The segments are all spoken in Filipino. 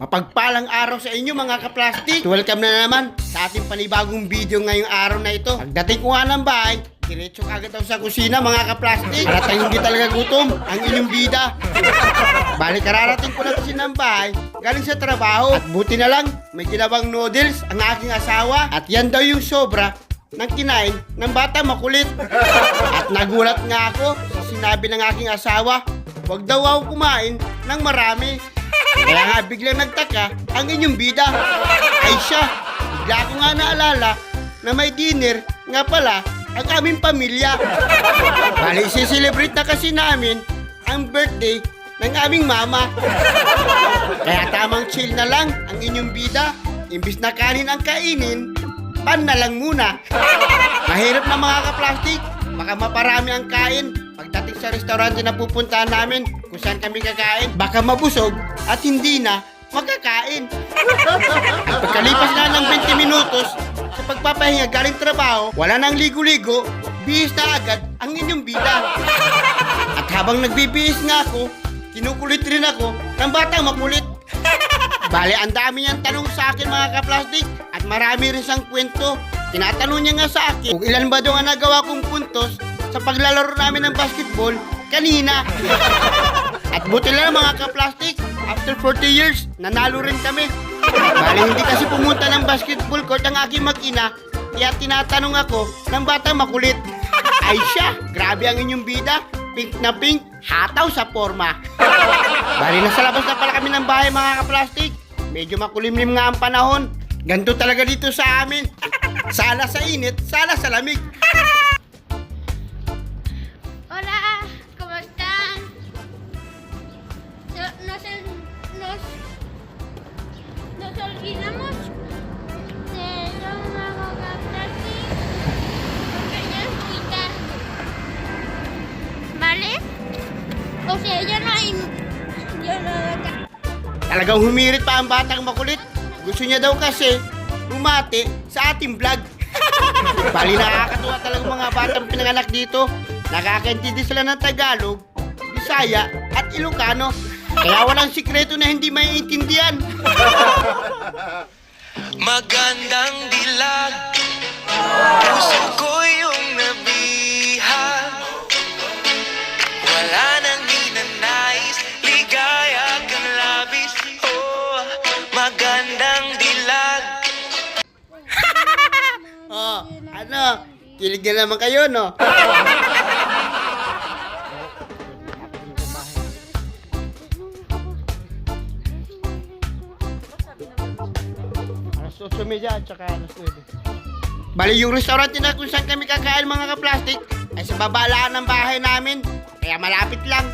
Mapagpalang araw sa inyo mga kaplastik. Welcome na naman sa ating panibagong video ngayong araw na ito. Pagdating ko nga ng bahay, diretso kagad ako sa kusina mga kaplastik. Halatang hindi talaga gutom ang inyong bida. Balik kararating ko lang kasi ng bahay, galing sa trabaho. At buti na lang, may ginawang noodles ang aking asawa. At yan daw yung sobra ng kinain ng bata makulit. At nagulat nga ako sa sinabi ng aking asawa, huwag daw ako kumain ng marami. Kaya nga biglang nagtaka ang inyong bida. Ay siya, bigla ko nga naalala na may dinner nga pala ang aming pamilya. Bali, celebrate na kasi namin ang birthday ng aming mama. Kaya tamang chill na lang ang inyong bida. Imbis na kanin ang kainin, pan na lang muna. Mahirap na mga kaplastik. Baka maparami ang kain. Sa restaurante na pupuntahan namin, kung saan kami kakain, baka mabusog at hindi na makakain. At pagkalipas na ng 20 minutos, sa pagpapahinga galing trabaho, wala nang ligo-ligo, bihis na agad ang inyong bida. At habang nagbibihis nga ako, kinukulit rin ako ng batang makulit. Bale, ang dami niyang tanong sa akin mga kaplastik at marami rin siyang kwento. Tinatanong niya nga sa akin kung ilan ba daw ang nagawa kong puntos sa paglalaro namin ng basketball kanina. at buti lang mga kaplastik, after 40 years, nanalo rin kami. Bale, hindi kasi pumunta ng basketball court ang aking mag-ina, kaya tinatanong ako ng batang makulit. Ay siya, grabe ang inyong bida, pink na pink, hataw sa forma. Bali, nasa labas na pala kami ng bahay mga kaplastik. Medyo makulimlim nga ang panahon. Ganito talaga dito sa amin. Sala sa init, sala sa lamig. Talagang humirit pa ang batang makulit. Gusto niya daw kasi umate sa ating vlog. Bali nakakatuwa talaga mga batang pinanganak dito. Nakakaintindi sila ng Tagalog, Bisaya at Ilocano. Kaya walang sikreto na hindi maiintindihan. Magandang dilag Puso ko yung nabihag Wala nang ninanais Ligaya kang labis Oh, magandang dilag Oh, ano? Kilig na naman kayo, no? media at saka alas 9. Bali yung restaurant na kung saan kami kakain mga kaplastik ay sa babalaan ng bahay namin. Kaya malapit lang.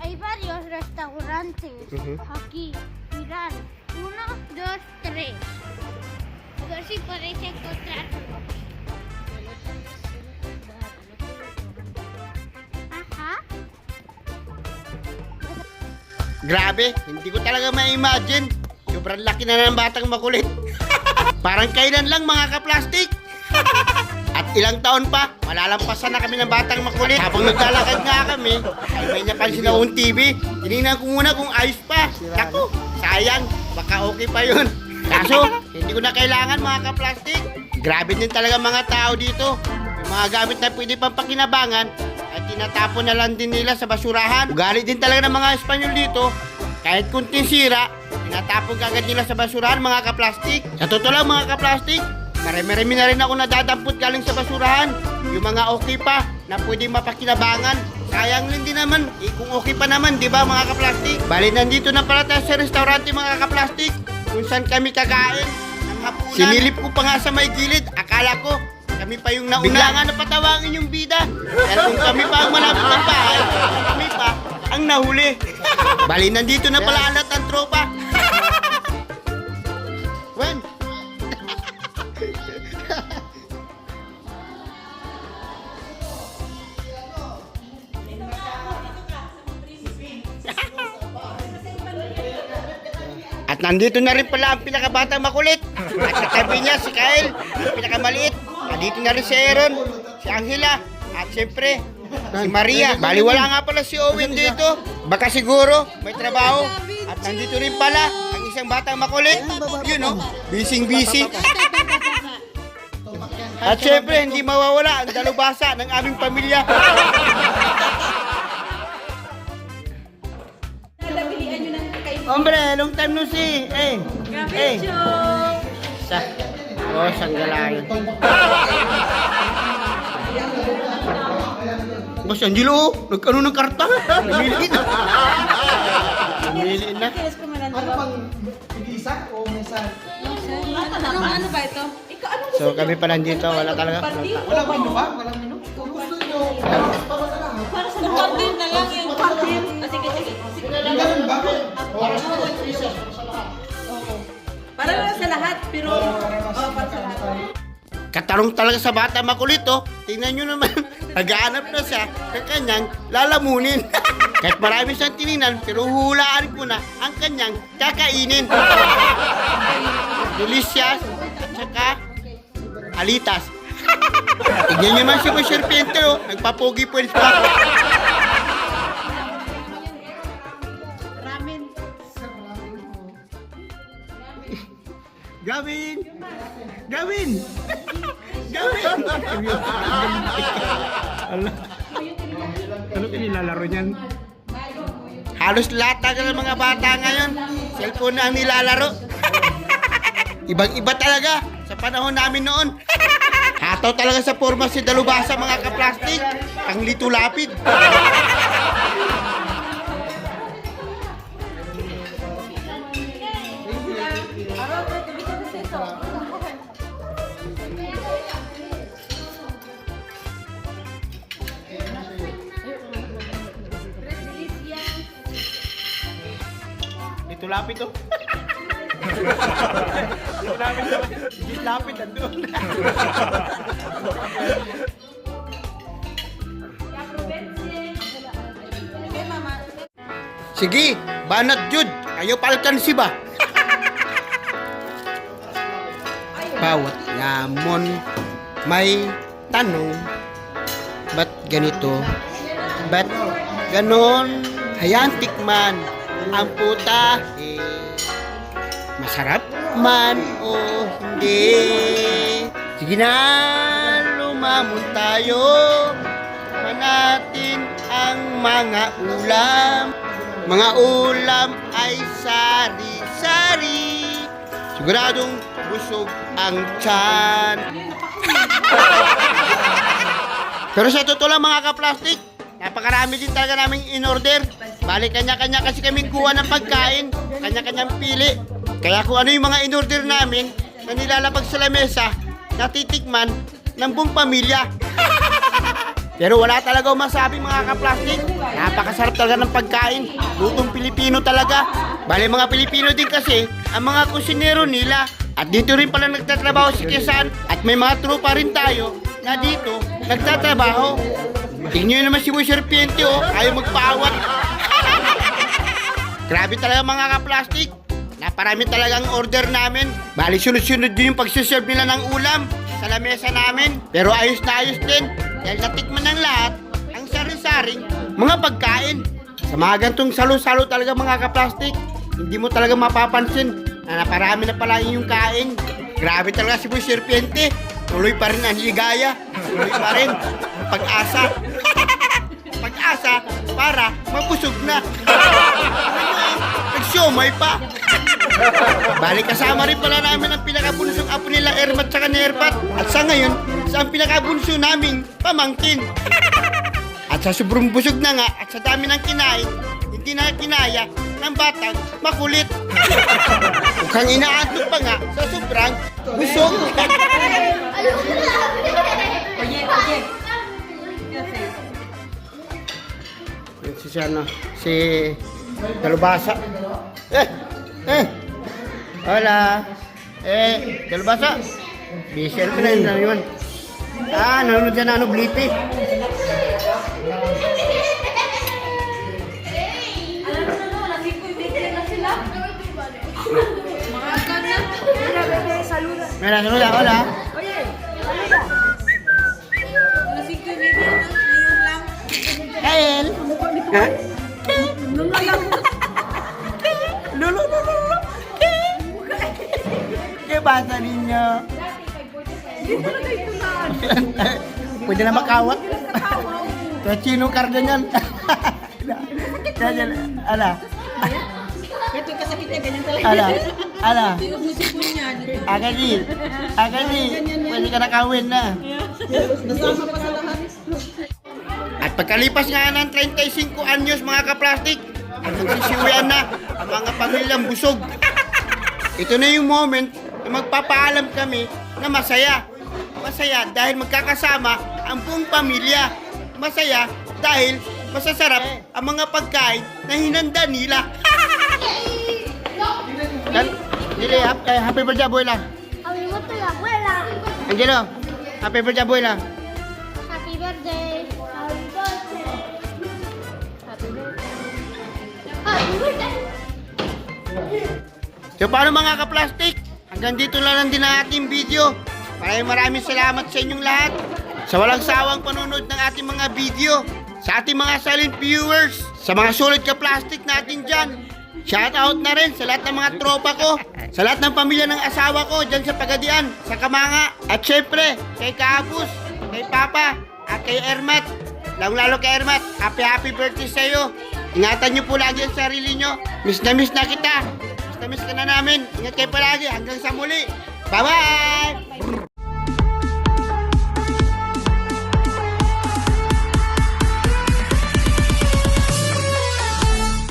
Hay varios restaurantes Ujú. aquí. Mirad, uno, dos, tres. A ver si podéis encontrar. Ajá. Grabe, hindi ko talaga ma-imagine. Sobrang laki na ng batang makulit. Parang kailan lang mga kaplastik. At ilang taon pa, malalampasan na kami ng batang makulit. Habang naglalakad nga kami, ay may napansin akong TV. Tinignan ko muna kung ayos pa. Naku, sayang, baka okay pa yun. Kaso, hindi ko na kailangan mga kaplastik. Grabe din talaga mga tao dito. May mga gamit na pwede pang pakinabangan ay tinatapon na lang din nila sa basurahan. Ugali din talaga ng mga Espanyol dito. Kahit kunting sira, tinatapon kagad nila sa basurahan mga kaplastik. Sa totoo lang mga kaplastik, marami-rami na rin ako nadadampot galing sa basurahan. Yung mga okay pa na pwedeng mapakinabangan. Sayang lang din naman, eh, kung okay pa naman, di ba mga kaplastik? Bali, nandito na pala tayo sa restaurante mga kaplastik kung saan kami kakain ng hapunan. Sinilip ko pa nga sa may gilid, akala ko kami pa yung nauna. Bigla nga napatawa ang inyong bida. Dahil kung kami pa ang malapit ng bahay, kami ang nahuli. Bali, nandito na pala alat ang tropa. When? At nandito na rin pala ang pinakabatang makulit. At katabi niya si Kyle, ang pinakamaliit. Nandito na rin si Aaron, si Angela, at siyempre, si Maria. Bali wala nga pala si Owen dito. Baka siguro may trabaho. At nandito rin pala ang isa isang batang makulit. Yun, no? Bising-busy. At syempre, hindi mawawala ang dalubasa ng aming pamilya. Hombre, long time no see. Eh. Eh. Sa. Oh, sanggalayan. Boss Angelo, nagkano ng karta? Namili na. Namili na. Ano, ano ba ito? Ikaw, ano So kami pa nandito, wala talaga. Wala menu ba? Wala menu? Kung gusto nyo. Para sa Cartin na lang yung cartin. Ah, sige, sige. sige. Para lang sa lahat, pero oh, para sa lahat. Katarong talaga sa bata makulit oh. Tingnan nyo naman, naghahanap na siya ng kanyang lalamunin. Kahit marami siyang tinignan, pero huhulaan ko na ang kanyang kakainin. Delicious at saka alitas. Tignan nyo naman si Monsieur Piente oh, nagpapogi po pa. Ramen. Gawin! Gawin! Gawin! Ano? Ano kinilalaro niyan? Halos lahat talaga ng mga bata ngayon. Cellphone na ang nilalaro. Ibang-iba talaga sa panahon namin noon. Hataw talaga sa forma si Dalubasa mga kaplastik. Ang lito lapid to. Lito lapid to. Lito lapid nandun. Sige, banat jud. Kayo palkan si ba? Bawat namon may tanong, ba't ganito? Ba't ganon? Hayaan tikman ang puta. Masarap man o hindi. Sige na, lumamon tayo. Tikman natin ang mga ulam. Mga ulam ay sari-sari. Siguradong busog ang tiyan. Pero sa totoo lang mga kaplastik, napakarami din talaga naming in-order. Bali, kanya-kanya kasi kami kuha ng pagkain, kanya-kanyang pili. Kaya kung ano yung mga in-order namin na nilalabag sa lamesa, natitikman ng buong pamilya. Pero wala talaga masabi mga kaplastik. Napakasarap talaga ng pagkain. Lutong Pilipino talaga. Bale mga Pilipino din kasi ang mga kusinero nila. At dito rin pala nagtatrabaho si Quezan. At may mga tropa rin tayo na dito nagtatrabaho. Tingnan naman si Boy Serpiente oh. Ayaw magpaawat. Grabe talaga mga kaplastik. Naparami talagang order namin. Bali sunod-sunod din yung pagsiserve nila ng ulam sa lamesa namin. Pero ayos na ayos din. Dahil natikman ng lahat ang sari-saring mga pagkain. Sa mga gantong salo-salo talaga mga kaplastik, hindi mo talaga mapapansin na naparami na pala yung kain. Grabe talaga si Boy Serpiente. Tuloy pa rin ang ligaya. Tuloy pa rin pag-asa. pag-asa para mabusog na. Nagsiomay pa. Bali kasama rin pala namin ang pinakabunsong apo nila Ermat sa ni Erpat. At sa ngayon, sa ang pinakabunso naming pamangkin. At sa sobrang busog na nga at sa dami ng kinain, hindi na kinaya ng batang makulit. Mukhang inaantok pa nga sa sobrang busog. Si ano, si Dalubasa. Eh, eh, hola. Eh, Dalubasa. Bisel pa na yun, ano yun? Ah, nanonood yan na ano, Blippi. Mira, saluda, hola. Alas 5 y media na, ngayon lang. Kael. Ha? Pasa ninyo? Pwede na makawat. Kachino karga niyan. Ganyan, ala, Ito yung kasakit niya, ganyan talaga. ala, ala. Agadi, agadi, pwede ka nakawin na. Nasama pa sa lahat. At pagkalipas nga ng 35 anyos mga kaplastik, ang nagsisiwian na ang mga pamilyang busog. Ito na yung moment na magpapaalam kami na masaya. Masaya dahil magkakasama ang buong pamilya. Masaya dahil masasarap ang mga pagkain na hinanda nila. Dili, hap- happy birthday, abuela. Happy birthday, abuela. Angelo, happy birthday, abuela. Happy birthday. Happy birthday. Happy birthday. Happy birthday. So paano mga kaplastik? Hanggang dito lang lang din ang ating video. Maraming maraming salamat sa inyong lahat. Sa walang sawang panonood ng ating mga video. Sa ating mga silent viewers. Sa mga sulit ka plastic natin dyan. Shout out na rin sa lahat ng mga tropa ko. Sa lahat ng pamilya ng asawa ko dyan sa Pagadian, sa Kamanga. At syempre, kay Kaapus, kay Papa, at kay Ermat. Lalo lalo kay Ermat, happy happy birthday sa iyo. Ingatan niyo po lagi ang sarili niyo. Miss na miss na kita. Miss na namin. Ingat kayo palagi. Hanggang sa muli. Bye-bye!